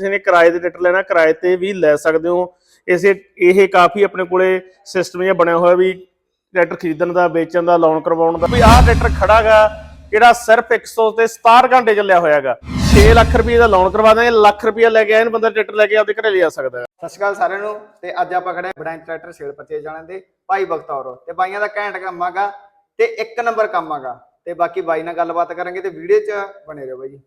ਕਿਸੇ ਨੇ ਕਿਰਾਏ ਤੇ ਟਰੈਕਟਰ ਲੈਣਾ, ਕਿਰਾਏ ਤੇ ਵੀ ਲੈ ਸਕਦੇ ਹੋ। ਇਸੇ ਇਹ ਕਾਫੀ ਆਪਣੇ ਕੋਲੇ ਸਿਸਟਮ ਜਿਹਾ ਬਣਿਆ ਹੋਇਆ ਵੀ ਟਰੈਕਟਰ ਖਰੀਦਣ ਦਾ, ਵੇਚਣ ਦਾ ਲੋਨ ਕਰਵਾਉਣ ਦਾ। ਵੀ ਆਹ ਟਰੈਕਟਰ ਖੜਾਗਾ ਜਿਹੜਾ ਸਿਰਫ 100 ਤੇ 67 ਘੰਟੇ ਚੱਲਿਆ ਹੋਇਆਗਾ 6 ਲੱਖ ਰੁਪਏ ਦਾ ਲੋਨ ਕਰਵਾ ਦਾਂਗੇ, ਲੱਖ ਰੁਪਏ ਲੈ ਕੇ ਆਏ ਨੂੰ, ਬੰਦਾ ਟਰੈਕਟਰ ਲੈ ਕੇ ਆਪਦੇ ਘਰੇ ਲਿਆ ਸਕਦਾ ਹੈ। ਸਤਿ ਸ਼੍ਰੀ ਅਕਾਲ ਸਾਰਿਆਂ ਨੂੰ, ਤੇ ਅੱਜ ਆਪਾਂ ਖੜੇ ਬ੍ਰਾਂਚ ਟਰੈਕਟਰ ਸੇਲ ਪਰਚੇਜ ਜਾਣ ਦੇ, ਭਾਈ ਬਖਤੌਰ ਤੇ ਬਾਈਆਂ ਦਾ ਘੈਂਟ ਕੰਮ ਆਗਾ, ਤੇ ਇੱਕ ਨੰਬਰ ਕੰਮ ਆਗਾ। ਤੇ ਬਾਕੀ ਬਾਈ ਨਾਲ ਗੱਲਬਾਤ ਕਰਾਂਗੇ ਤੇ ਵੀਡੀਓ 'ਚ ਬਣੇ ਰਹੋ ਬਾਈ ਜੀ।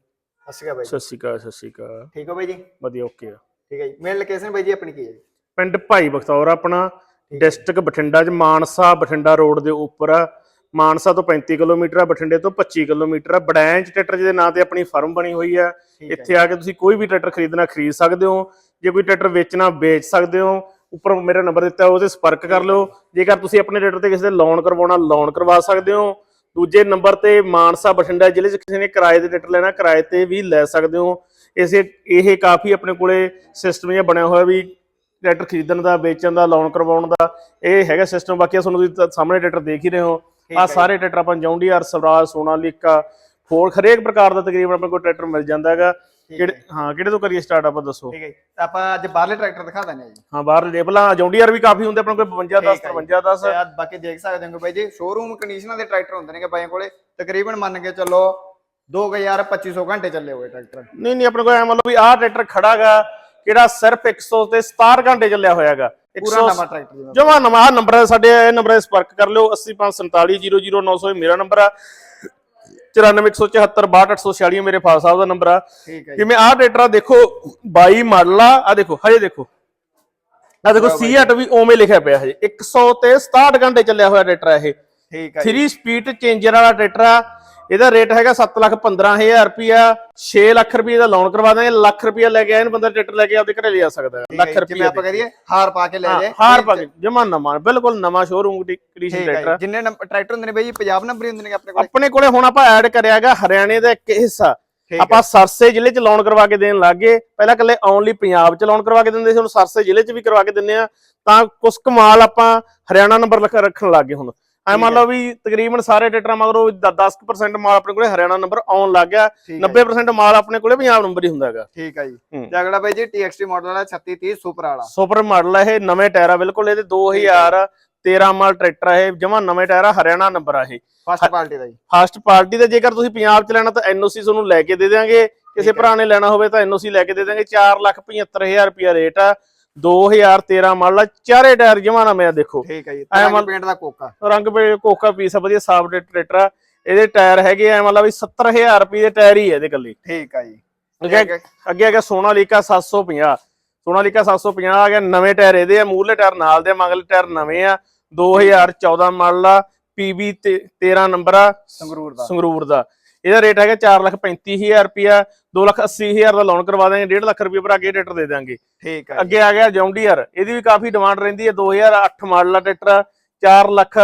ਸ਼੍ਰੀ ਅਕਾਲ ਬਾਈ। ਸਤਿ ਸ਼੍ਰੀ ਅਕਾਲ ਸਤਿ ਸ਼੍ਰੀ ਅਕਾਲ। ਠੀਕ ਹੋ ਬਾਈ ਜੀ? ਵਧੀਆ ਓਕੇ ਆ। ਠੀਕ ਹੈ ਜੀ। ਮੇਨ ਲੋਕੇਸ਼ਨ ਬਾਈ ਜੀ ਆਪਣੀ ਕੀ ਹੈ ਜੀ? ਪਿੰਡ ਭਾਈ ਬਖਤੌਰ ਆਪਣਾ ਡਿਸਟ੍ਰਿਕਟ ਬਠਿੰਡਾ ਚ ਮਾਨਸਾ ਬਠਿੰਡਾ ਰੋਡ ਦੇ ਉੱਪਰ ਆ। ਮਾਨਸਾ ਤੋਂ 35 ਕਿਲੋਮੀਟਰ ਆ ਬਠਿੰਡੇ ਤੋਂ 25 ਕਿਲੋਮੀਟਰ ਆ। ਬੜੈਂਚ ਟਰੈਕਟਰ ਜਿਹਦੇ ਨਾਂ ਤੇ ਆਪਣੀ ਫਰਮ ਬਣੀ ਹੋਈ ਆ। ਇੱਥੇ ਆ ਕੇ ਤੁਸੀਂ ਕੋਈ ਵੀ ਟਰੈਕਟਰ ਖਰੀਦਣਾ ਖਰੀਦ ਸਕਦੇ ਹੋ। ਜੇ ਕੋਈ ਟਰੈਕਟਰ ਵੇਚਣਾ ਵੇਚ ਸਕਦੇ ਹੋ। ਉੱਪਰ ਮੇਰਾ ਨੰਬਰ ਦਿੱਤਾ ਉਹਦੇ ਸੰਪਰਕ ਕਰ ਲਿਓ। ਜੇਕਰ ਤੁਸੀਂ ਆਪਣੇ ਟਰੈਕਟਰ ਤੇ ਕਿਸੇ ਦੇ ਲੋਨ ਕਰਵਾਉਣਾ ਲੋਨ ਕਰਵਾ ਸਕਦੇ ਹੋ। ਦੂਜੇ ਨੰਬਰ ਤੇ ਮਾਨਸਾ ਬਠਿੰਡਾ ਜ਼ਿਲ੍ਹੇ 'ਚ ਕਿਸੇ ਨੇ ਕਿਰਾਏ ਤੇ ਟਰੈਕਟਰ ਲੈਣਾ ਕਿਰਾਏ ਤੇ ਵੀ ਲੈ ਸਕਦੇ ਹੋ। ਇਸੇ ਇਹ ਕਾਫੀ ਆਪਣੇ ਕੋਲੇ ਸਿਸਟਮ ਜਿਹਾ ਬਣਿਆ ਹੋਇਆ ਵੀ ਟਰੈਕਟਰ ਖਰੀਦਣ ਦਾ ਵੇਚਣ ਦਾ ਲੋਨ ਕਰਵਾਉਣ ਦਾ ਇਹ ਹੈਗਾ ਸਿਸਟਮ ਬਾਕੀ ਤੁਹਾਨੂੰ ਤੁਸੀਂ ਸਾਹਮਣੇ ਟਰੈਕਟਰ ਦੇਖ ਹੀ ਰਹੇ ਹੋ। ਆ। ਸਾਰੇ ਟਰੈਕਟਰ ਆਪਾਂ ਜੌਂਡੀਆਰ ਸਵਰਾਜ ਸੋਨਾਲੀਕਾ ਫੋਰ ਹਰੇਕ ਪ੍ਰਕਾਰ ਦਾ ਤਕਰੀਬਨ ਆਪਣੇ ਕੋਲ ਟਰੈਕਟਰ ਮਿਲ ਜਾਂਦਾ ਹੈਗਾ। ਕਿਹੜੇ ਹੈ ਕਿਹੜੇ ਤੋਂ ਕਰੀਏ ਸਟਾਰਟ ਆਪਾਂ ਦੱਸੋ? ਠੀਕ ਹੈ ਜੀ। ਤਾਂ ਆਪਾਂ ਅੱਜ ਬਾਹਰਲੇ ਟਰੈਕਟਰ ਦਿਖਾ ਦਿੰਦੇ ਹਾਂ ਜੀ। ਹਾਂ ਬਾਹਰ ਲੇਬਲਾਂ ਜੌਂਡੀਆਰ ਵੀ ਕਾਫੀ ਹੁੰਦੇ ਆਪਣੇ ਕੋਲ 52 10 ਠੀਕ ਹੈ ਜੀ। 53 10 ਤੇ ਆਹ ਬਾਕੀ ਦੇਖ ਸਕਦੇ ਹੋ ਬਾਈ ਜੀ ਸ਼ੋਰੂਮ ਕੰਡੀਸ਼ਨਾਂ ਦੇ ਟਰੈਕਟਰ ਹੁੰਦੇ ਨੇ ਬਾਈਆਂ ਕੋਲੇ। ਤਕਰੀਬਨ ਮੰਨ ਕੇ ਚੱਲੋ 2000 2500 ਘੰਟੇ ਚੱਲੇ ਹੋਏ ਟਰੈਕਟਰ। ਨਹੀਂ ਨਹੀਂ ਆਪਣੇ ਕੋਲ ਐ ਮਤਲਬ ਵੀ ਆਹ ਟਰੈਕਟਰ ਖੜਾਗਾ ਕਿਹੜਾ ਸਿਰਫ 100 ਤੇ 67 ਘੰਟੇ ਚੱਲਿਆ ਹੋਇਆਗਾ ਪੂਰਾ ਨਵਾਂ ਟਰੈਕਟਰ ਜੀ। ਜਮਾ ਨਵਾਂ। ਆਹ ਨੰਬਰ ਹੈ ਸਾਡੇ ਇਹ ਨੰਬਰ 'ਤੇ ਸੰਪਰਕ ਕਰ ਲਿਓ 854700900 ਇਹ ਮੇਰਾ ਨੰਬਰ ਆ। 9417762846 ਮੇਰੇ ਫਾਦਰ ਸਾਹਿਬ ਦਾ ਨੰਬਰ ਆ। ਜਿਵੇਂ ਆਹ ਟਰੈਕਟਰ ਆ ਦੇਖੋ 22 ਮਾਡਲ ਆ ਆ ਦੇਖੋ ਹਜੇ ਦੇਖੋ। ਆ ਦੇਖੋ C8 ਵੀ ਉਵੇਂ ਲਿਖਿਆ ਪਿਆ ਹਜੇ। 100 ਤੇ 67 ਘੰਟੇ ਚੱਲਿਆ ਹੋਇਆ ਟਰੈਕਟਰ ਆ ਇਹ। ਠੀਕ ਹੈ ਜੀ। 3 ਸਪੀਡ ਚੇਂਜਰ ਵਾਲਾ ਟਰੈਕਟਰ ਆ ਇਹਦਾ ਰੇਟ ਹੈਗਾ 7 ਲੱਖ 15000 ਰੁਪਿਆ 6 ਲੱਖ ਰੁਪਏ ਦਾ ਲੋਨ ਕਰਵਾ ਦਾਂਗੇ ਲੱਖ ਰੁਪਿਆ ਲੈ ਕੇ ਆਏ ਨੂੰ ਬੰਦਾ ਟਰੈਕਟਰ ਲੈ ਕੇ ਆਪਦੇ ਘਰੇ ਲਿਆ ਸਕਦਾ ਹੈ। ਲੱਖ ਜਿਵੇਂ ਰੁਪਏ ਆਪਾਂ ਕਰੀਏ ਹਾਰ ਪਾ ਕੇ ਲੈ ਜਾਏ ਹਾਰ ਪਾ ਕੇ ਜਮਾ ਨਵਾਂ ਬਿਲਕੁਲ ਨਵਾਂ ਸ਼ੋਰੂਮ ਕੰਡੀਸ਼ਨ ਠੀਕ ਹੈ ਟਰੈਕਟਰ। ਜਿੰਨੇ ਟਰੈਕਟਰ ਹੁੰਦੇ ਨੇ ਬਾਈ ਪੰਜਾਬ ਨੰਬਰ ਹੁੰਦੇ ਨੇ ਆਪਣੇ ਕੋਲ। ਆਪਣੇ ਕੋਲੇ ਹੁਣ ਆਪਾਂ ਐਡ ਕਰਿਆ ਹੈਗਾ ਹਰਿਆਣੇ ਦਾ ਇੱਕ ਹਿੱਸਾ। ਆਪਾਂ ਸਰਸੇ ਜ਼ਿਲ੍ਹੇ ਚ ਲੋਨ ਕਰਵਾ ਕੇ ਦੇਣ ਲੱਗੇ ਪਹਿਲਾਂ ਕੱਲੇ ਓਨਲੀ ਪੰਜਾਬ ਚ ਲੋਨ ਕਰਵਾ ਕੇ ਦਿੰਦੇ ਸੀ ਹੁਣ ਸਰਸੇ ਜ਼ਿਲ੍ਹੇ ਚ ਵੀ ਕਰਵਾ ਕੇ ਦਿੰਨੇ ਆ। ਤਾਂ ਕੁਝ ਕਮਾਲ ਆਪਾਂ ਹਰਿਆਣਾ ਨੰਬਰ ਲਿਖ ਰੱਖਣ ਲੱਗੇ ਹੁਣ। ਐ ਮੰਨ ਲਓ ਵੀ ਤਕਰੀਬਨ ਸਾਰੇ ਟਰੈਕਟਰਾਂ ਮਗਰੋਂ 10% ਮਾਲ ਆਪਣੇ ਕੋਲੇ ਹਰਿਆਣਾ ਨੰਬਰ ਆਉਣ ਲੱਗ ਗਿਆ। ਠੀਕ ਹੈ। 90% ਮਾਲ ਆਪਣੇ ਕੋਲੇ ਪੰਜਾਬ ਨੰਬਰ ਹੀ ਹੁੰਦਾ ਹੈਗਾ। ਠੀਕ ਹੈ ਜੀ। ਹੂੰ। ਤੇ ਅਗਲਾ ਬਾਈ ਜੀ TXT ਮਾਡਲ ਵਾਲਾ 3630 ਸੁਪਰ ਵਾਲਾ। ਸੁਪਰ ਮਾਡਲ ਹੈ ਇਹ ਨਵੇਂ ਟਾਇਰ ਆ ਬਿਲਕੁਲ ਇਹਦੇ 2013 ਮਾਡਲ ਟਰੈਕਟਰ ਆ ਇਹ ਜਮਾ ਨਵੇਂ ਟਾਇਰ ਆ ਹਰਿਆਣਾ ਨੰਬਰ ਆ ਇਹ। ਫਸਟ ਕੁਆਲਿਟੀ ਦਾ ਜੀ। ਫਸਟ ਪਾਰਟੀ ਦਾ ਜੇਕਰ ਤੁਸੀਂ ਪੰਜਾਬ ਚ ਲੈਣਾ ਤਾਂ ਐਨਓਸੀ ਤੁਹਾਨੂੰ ਲੈ ਕੇ ਦੇ ਦਿਆਂਗੇ। ਕਿਸੇ ਹੈ। ਭਰਾ ਨੇ ਲੈਣਾ ਹੋਵੇ ਤਾਂ ਐਨਓਸੀ ਲੈ ਕੇ ਦੇ ਦਿਆਂਗੇ। 475000 ਰੁਪਿਆ ਰੇਟ ਆ। 2013 ਮਾਡਲ ਆ ਚਾਰੇ ਟਾਇਰ ਜਮਾ ਨਵੇਂ ਆ ਦੇਖੋ। ਠੀਕ ਹੈ ਜੀ ਐਂ ਰੰਗ ਪੇਂਟ ਦਾ ਕੋਕਾ। ਰੰਗ ਪੇ ਕੋਕਾ ਪੀਸ ਆ ਵਧੀਆ ਸਾਫ਼ ਟਰੈਕਟਰ ਆ। ਇਹਦੇ ਟਾਇਰ ਹੈਗੇ ਆ ਮਤਲਬ ਵੀ 70000 ਰੁਪਏ ਦੇ ਟਾਇਰ ਹੀ ਆ ਇਹਦੇ ਕੱਲੇ ਠੀਕ ਹੈ ਜੀ। ਅੱਗੇ ਅੱਗੇ ਆ ਗਿਆ ਸੋਨਾਲੀਕਾ 750 ਸੋਨਾਲੀਕਾ 750 ਆ ਗਿਆ ਨਵੇਂ ਟਾਇਰ ਇਹਦੇ ਆ ਮੂਹਰਲੇ ਟਾਇਰ ਨਾਲ ਦੇ ਮਗਲੇ ਟਾਇਰ ਨਵੇਂ ਆ। 2014 ਮਾਡਲ ਆ ਪੀਬੀ 13 ਨੰਬਰ ਆ ਸੰਗਰੂਰ ਦਾ। ਸੰਗਰੂਰ ਦਾ। ਇਹਦਾ ਰੇਟ ਹੈਗਾ 435000 ਰੁਪਿਆ 280000 ਦਾ ਲੋਨ ਕਰਵਾ ਦਾਂਗੇ 1.5 ਲੱਖ ਰੁਪਏ ਭਰਾ ਕੇ ਟਰੈਕਟਰ ਦੇ ਦਾਂਗੇ ਠੀਕ ਹੈ ਜੀ। ਅੱਗੇ ਆ ਗਿਆ ਜੌਂਡੀਅਰ ਇਹਦੀ ਵੀ ਕਾਫੀ ਡਿਮਾਂਡ ਰਹਿੰਦੀ ਹੈ 2008 ਮਾਡਲ ਆ ਟਰੈਕਟਰ 4 ਲੱਖ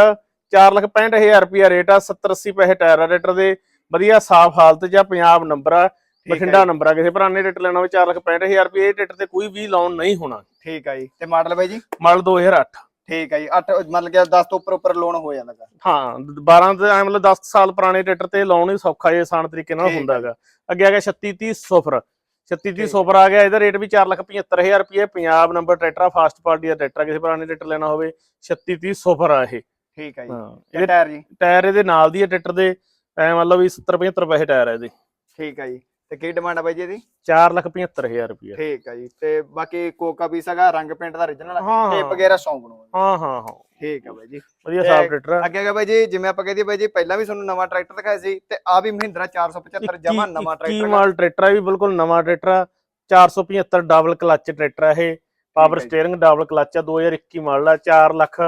4 ਲੱਖ 65000 ਰੁਪਿਆ ਰੇਟ ਆ 70 80 ਪੈਸੇ ਟਾਇਰ ਆ ਟਰੈਕਟਰ ਦੇ। ਵਧੀਆ ਸਾਫ਼ ਹਾਲਤ 'ਚ ਆ ਪੰਜਾਬ ਨੰਬਰ ਆ ਬਠਿੰਡਾ ਨੰਬਰ ਆ ਕਿਸੇ ਭਰਾ ਨੇ ਟਰੈਕਟਰ ਲੈਣਾ ਹੋਵੇ 4 ਲੱਖ 65000 ਰੁਪਏ ਇਹ ਟਰੈਕਟਰ ਤੇ ਕੋਈ ਵੀ ਲੋਨ ਨਹੀਂ ਹੋਣਾ। ਠੀਕ ਹੈ ਜੀ। ਤੇ ਮਾਡਲ ਬਾਈ ਜੀ? ਮਾਡਲ 2008 ਠੀਕ ਹੈ ਜੀ 8 ਮਤਲਬ ਕਿ 10 ਤੋਂ ਉੱਪਰ ਉੱਪਰ ਲੋਨ ਹੋ ਜਾਂਦਾ ਗਾ। ਹਾਂ 12 ਤੇ ਐ ਮਤਲਬ 10 ਸਾਲ ਪੁਰਾਣੇ ਟਰੈਕਟਰ ਤੇ ਲਾਉਣ ਹੀ ਸੌਖਾ ਜੇ ਆਸਾਨ ਤਰੀਕੇ ਨਾਲ ਹੈ ਹੁੰਦਾ ਹੈਗਾ ਅੱਗੇ ਆ ਗਿਆ 3630 ਸੁਫਰ। 3630 ਸੁਫਰ ਆ ਗਿਆ ਇਹਦਾ ਰੇਟ ਵੀ 475000 ਰੁਪਏ Punjab number tractor fast party ਦਾ ਟਰੈਕਟਰ ਕਿਸੇ ਨੇ ਟਰੈਕਟਰ ਲੈਣਾ ਹੋਵੇ 3630 ਸੁਫਰ ਆ ਇਹ। ਠੀਕ ਹੈ ਜੀ ਹਾਂ ਇਹਦੇ ਟਾਇਰ ਜੀ। ਟਾਇਰ ਇਹਦੇ ਨਾਲ ਦੀ ਹੈ ਟਰੈਕਟਰ ਦੇ ਐ ਮਤਲਬ ਵੀ 70 75 ਪੈਸੇ ਟਾਇਰ ਆ ਇਹਦੇ। ਠੀਕ ਹੈ ਜੀ। ਤੇ ਕੀ ਡਿਮਾਂਡ ਹੈ ਬਾਈ ਜੀ ਇਹਦੀ? 475000 ਰੁਪਏ ਠੀਕ ਹੈ ਜੀ ਤੇ ਬਾਕੀ ਕੋਕਾ ਪੀਸ ਹੈਗਾ ਰੰਗ ਪੇਂਟ ਦਾ origignal ਹਾਂ, ਟੇਪ। ਵਗੈਰਾ ਸੌਂਗ ਬਣੂ ਹਾਂ ਹਾਂ ਹਾਂ। ਠੀਕ ਹੈ ਬਾਈ ਜੀ। ਵਧੀਆ ਤੇ ਸਾਫ਼ ਟਰੈਕਟਰ ਆ। ਅੱਗੇ ਹੈਗਾ ਬਾਈ ਜੀ ਜਿਵੇਂ ਆਪਾਂ ਕਹਦੇ ਬਾਈ ਜੀ ਪਹਿਲਾਂ ਵੀ ਤੁਹਾਨੂੰ ਨਵਾਂ ਟਰੈਕਟਰ ਦਿਖਾਇਆ ਸੀ ਤੇ ਆ ਵੀ ਮਹਿੰਦਰਾ 475 ਜਮਾ ਨਵਾਂ ਕੀ ਟਰੈਕਟਰ ਮਾਲ ਟਰੈਕਟਰ ਆ ਵੀ ਬਿਲਕੁਲ ਨਵਾਂ ਟਰੈਕਟਰ ਆ। 475 ਡਬਲ ਕਲੱਚ ਟਰੈਕਟਰ ਆ ਇਹ। ਪਾਵਰ ਹੈ ਜੀ। ਸਟੀਅਰਿੰਗ ਡਬਲ ਕਲੱਚ ਆ 2021 ਮਾਡਲ ਆ 4 ਲੱਖ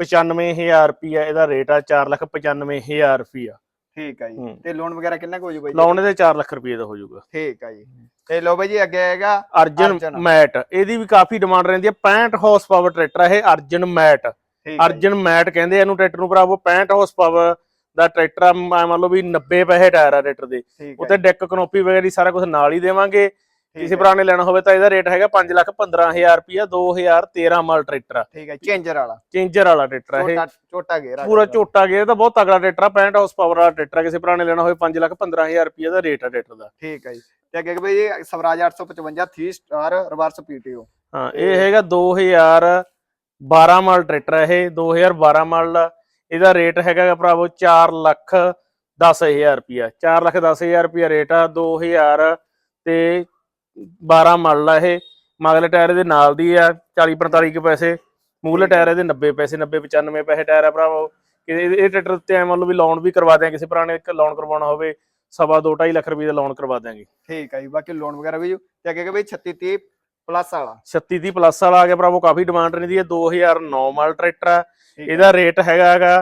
95000 ਰੁਪਿਆ ਇਹਦਾ ਰੇਟ ਆ 4 ਲੱਖ 95000 ਰੁਪਿਆ ਠੀਕ ਹੈ ਜੀ। ਹੂੰ। ਤੇ ਲੋਨ ਵਗੈਰਾ ਕਿੰਨਾ ਕੁ ਹੋ ਜੂ ਬਾਈ ਜੀ? ਲਾਉਣੇ ਦੇ 4 ਲੱਖ ਰੁਪਏ ਦਾ ਹੋ ਜਾਊਗਾ ਠੀਕ ਹੈ ਜੀ। ਤੇ ਲੋ ਬਾਈ ਜੀ ਅੱਗੇ ਆਏਗਾ ਅਰਜਨ। ਮੈਟ। ਇਹਦੀ ਵੀ ਕਾਫੀ ਡਿਮਾਂਡ ਰਹਿੰਦੀ ਹੈ 65 ਹਾਰਸ ਪਾਵਰ ਟਰੈਕਟਰ ਆ ਇਹ ਅਰਜਨ ਮੈਟ। ਹੈ ਅਰਜਨ ਮੈਟ ਕਹਿੰਦੇ ਆ ਇਹਨੂੰ ਟਰੈਕਟਰ ਨੂੰ ਭਰਾਵੋ 65 ਹਾਰਸ ਪਾਵਰ ਦਾ ਟਰੈਕਟਰ ਆ। ਮ- ਮੰਨ ਲਓ ਵੀ 90 ਪੈਸੇ ਟਾਇਰ ਆ ਟਰੈਕਟਰ ਦੇ। ਹੈ ਉੱਤੇ ਡੈਕ ਕਨੋਪੀ ਵਗੈਰਾ ਸਾਰਾ ਕੁਝ ਨਾਲ ਹੀ ਦੇਵਾਂਗੇ। ਕਿਸੇ ਭਰਾ ਨੇ ਲੈਣਾ ਹੋਵੇ ਤਾਂ ਇਹਦਾ ਰੇਟ ਹੈਗਾ 5 ਲੱਖ 15000 ਰੁਪਿਆ 2013 ਮਾਡਲ ਟਰੈਕਟਰ ਆ। ਠੀਕ ਹੈ ਚੇਂਜਰ ਵਾਲਾ। ਚੇਂਜਰ ਵਾਲਾ ਟਰੈਕਟਰ ਆ ਇਹ। ਛੋਟਾ ਛੋਟਾ ਗੇਅਰ ਆ ਪੂਰਾ ਝੋਟਾ ਗਿਆ ਤਾਂ ਬਹੁਤ ਤਗੜਾ ਟਰੈਕਟਰ ਆ 65 ਹਾਰਸ ਪਾਵਰ ਵਾਲਾ ਟਰੈਕਟਰ ਆ। ਕਿਸੇ ਭਰਾ ਨੇ ਲੈਣਾ ਹੋਵੇ 5 ਲੱਖ 15000 ਰੁਪਿਆ ਦਾ ਰੇਟ ਆ ਟਰੈਕਟਰ ਦਾ। ਠੀਕ ਹੈ ਜੀ। ਤੇ ਅੱਗੇ ਬਈ ਜੀ ਸਵਰਾਜ 855 3 ਸਟਾਰ ਰਿਵਰਸ ਪੀਟੀਓ ਹਾਂ ਇਹ ਹੈਗਾ 2012 ਮਾਡਲ ਟਰੈਕਟਰ ਹੈ ਇਹ 2012 ਮਾਡਲ ਆ। ਇਹਦਾ ਰੇਟ ਹੈਗਾ ਭਰਾਵੋ 4 ਲੱਖ 10000 ਰੁਪਿਆ 4 ਲੱਖ 10000 ਰੁਪਿਆ ਰੇਟ ਆ 2000 ਤੇ 12 ਮਾਡਲ ਆ ਇਹ। ਮਗਲੇ ਟਾਇਰ ਦੇ ਨਾਲ ਦੀ ਆ 40 45 ਕੇ ਪੈਸੇ। ਮੂਹਲੇ ਟਾਇਰ ਇਹਦੇ 90 ਪੈਸੇ 90 95 ਪੈਸੇ ਟਾਇਰ ਆ ਭਰਾਵੋ। ਇਹ ਟਰੈਕਟਰ ਤੇ ਐ ਮੰਨ ਲਓ ਵੀ ਲੋਨ ਵੀ ਕਰਵਾ ਦਿਆਂ ਕਿਸੇ ਇੱਕ ਲੋਨ ਕਰਵਾਉਣਾ ਹੋਵੇ ਸਵਾ ਦੋ 2.5 ਲੱਖ ਰੁਪਏ ਦਾ ਲੋਨ ਕਰਵਾ ਦਿਆਂਗੇ। ਠੀਕ ਹੈ ਜੀ ਬਾਕੀ ਲੋਨ ਵਗੈਰਾ ਵੀ ਤੇ ਅੱਗੇ ਬਈ 36 30 ਪਲੱਸ ਵਾਲਾ। 36 ਦੀ ਪਲੱਸ ਵਾਲਾ ਆ ਗਿਆ ਭਰਾਵੋ ਕਾਫੀ ਡਿਮਾਂਡ ਰਹਿੰਦੀ ਹੈ 2009 ਮਾਡਲ ਟਰੈਕਟਰ ਆ। ਇਹਦਾ ਰੇਟ ਹੈਗਾ ਹੈਗਾ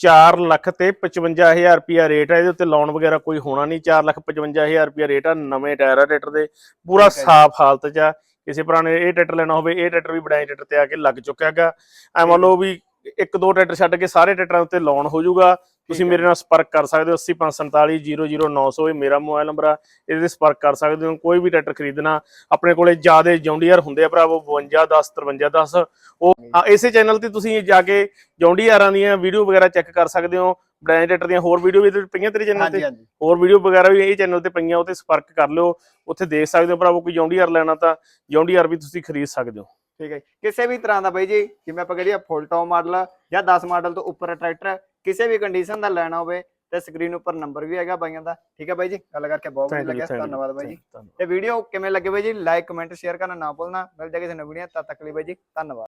4 ਲੱਖ ਤੇ 55000 ਰੁਪਿਆ ਰੇਟ ਹੈ ਇਹਦੇ ਉੱਤੇ ਲੋਨ ਵਗੈਰਾ ਕੋਈ ਹੋਣਾ ਨਹੀਂ 4 ਲੱਖ 55000 ਰੁਪਿਆ ਰੇਟ ਆ ਨਵੇਂ ਟਾਇਰ ਆ ਟਰੈਕਟਰ ਦੇ। ਪੂਰਾ। ਸਾਫ਼ ਹਾਲਤ 'ਚ ਆ। ਕਿਸੇ ਨੇ ਇਹ ਟਰੈਕਟਰ ਲੈਣਾ ਹੋਵੇ ਇਹ ਟਰੈਕਟਰ ਵੀ ਬੜਾਈ ਟਰੈਕਟਰ ਤੇ ਆ ਕੇ ਲੱਗ ਚੁੱਕਿਆ ਹੈਗਾ। ਐ ਮੰਨ ਲਓ ਵੀ ਇੱਕ ਦੋ ਟਰੈਕਟਰ ਛੱਡ ਕੇ ਸਾਰੇ ਟਰੈਕਟਰਾਂ ਉੱਤੇ ਲੋਨ ਹੋ ਜਾਊਗਾ। ਤੁਸੀਂ। ਮੇਰੇ ਨਾਲ ਸੰਪਰਕ ਕਰ ਸਕਦੇ ਹੋ 80547 ਇਹ ਮੇਰਾ ਮੋਬਾਈਲ ਨੰਬਰ ਆ ਇਹਦੇ ਤੇ ਸੰਪਰਕ ਕਰ ਸਕਦੇ ਹੋ ਕੋਈ ਵੀ ਟਰੈਕਟਰ ਖਰੀਦਣਾ ਆਪਣੇ ਕੋਲੇ ਜਿਆਦੇ ਜੌਂਡੀਅਰ ਹੁੰਦੇ ਆ ਭਰਾਵੋ 52 10 53 10 ਉਹ ਇਸੇ ਚੈਨਲ ਤੇ ਤੁਸੀਂ ਜਾ ਕੇ ਜੌਂਡੀਆਰਾਂ ਦੀਆਂ ਵੀਡੀਓ ਵਗੈਰਾ ਚੈੱਕ ਕਰ ਸਕਦੇ ਹੋ ਬ੍ਰਾਂਡ ਟਰੈਕਟਰ ਦੀਆਂ ਹੋਰ ਵੀਡੀਓ ਵੀ ਪਈਆਂ ਤੇਰੇ ਚੈਨਲ ਤੇ ਹੋਰ ਵੀਡੀਓ ਵਗੈਰਾ ਵੀ ਇਹ ਚੈਨਲ ਤੇ ਪਈਆਂ ਉਹ ਤੇ ਸੰਪਰਕ ਕਰ ਲਿਓ ਉੱਥੇ ਦੇਖ ਸਕਦੇ ਹੋ ਭਰਾਵੋ ਕੋਈ ਜੌਂਡੀਆਰ ਲੈਣਾ ਤਾਂ ਜੌਂਡੀਆਰ ਵੀ ਤੁਸੀਂ ਖਰੀਦ ਸਕਦੇ ਹੋ ਠੀਕ ਹੈ। ਕਿਸੇ ਵੀ ਤਰ੍ਹਾਂ ਦਾ ਬਾਈ ਜੀ ਜਿਵੇਂ ਆਪਾਂ ਕਹੀਏ ਫੁੱਲ ਟੌਪ ਮਾਡਲ ਜਾਂ 10 ਮਾਡਲ ਤੋਂ ਉੱਪਰ ਟਰੈਕਟਰ ਕਿਸੇ ਵੀ ਕੰਡੀਸ਼ਨ ਦਾ ਲੈਣਾ ਹੋਵੇ ਤੇ ਸਕਰੀਨ ਉੱਪਰ ਨੰਬਰ ਵੀ ਹੈਗਾ ਬਾਈਆਂ ਦਾ। ਠੀਕ ਹੈ ਬਾਈ ਜੀ? ਗੱਲ ਕਰਕੇ ਬਹੁਤ ਵਧੀਆ ਲੱਗਿਆ। ਧੰਨਵਾਦ ਬਾਈ ਜੀ। ਤੇ ਵੀਡੀਓ ਕਿਵੇਂ ਲੱਗੇ ਬਾਈ ਜੀ? ਲਾਈਕ ਕਮੈਂਟ ਸ਼ੇਅਰ ਕਰਨਾ ਨਾ ਭੁੱਲਣਾ। ਮਿਲਦੇ ਕਿਸੇ ਨਵੀਂ ਵੀਡੀਓ ਤਦ ਤੱਕ ਲਈ ਬਾਈ ਜੀ ਧੰਨਵਾਦ।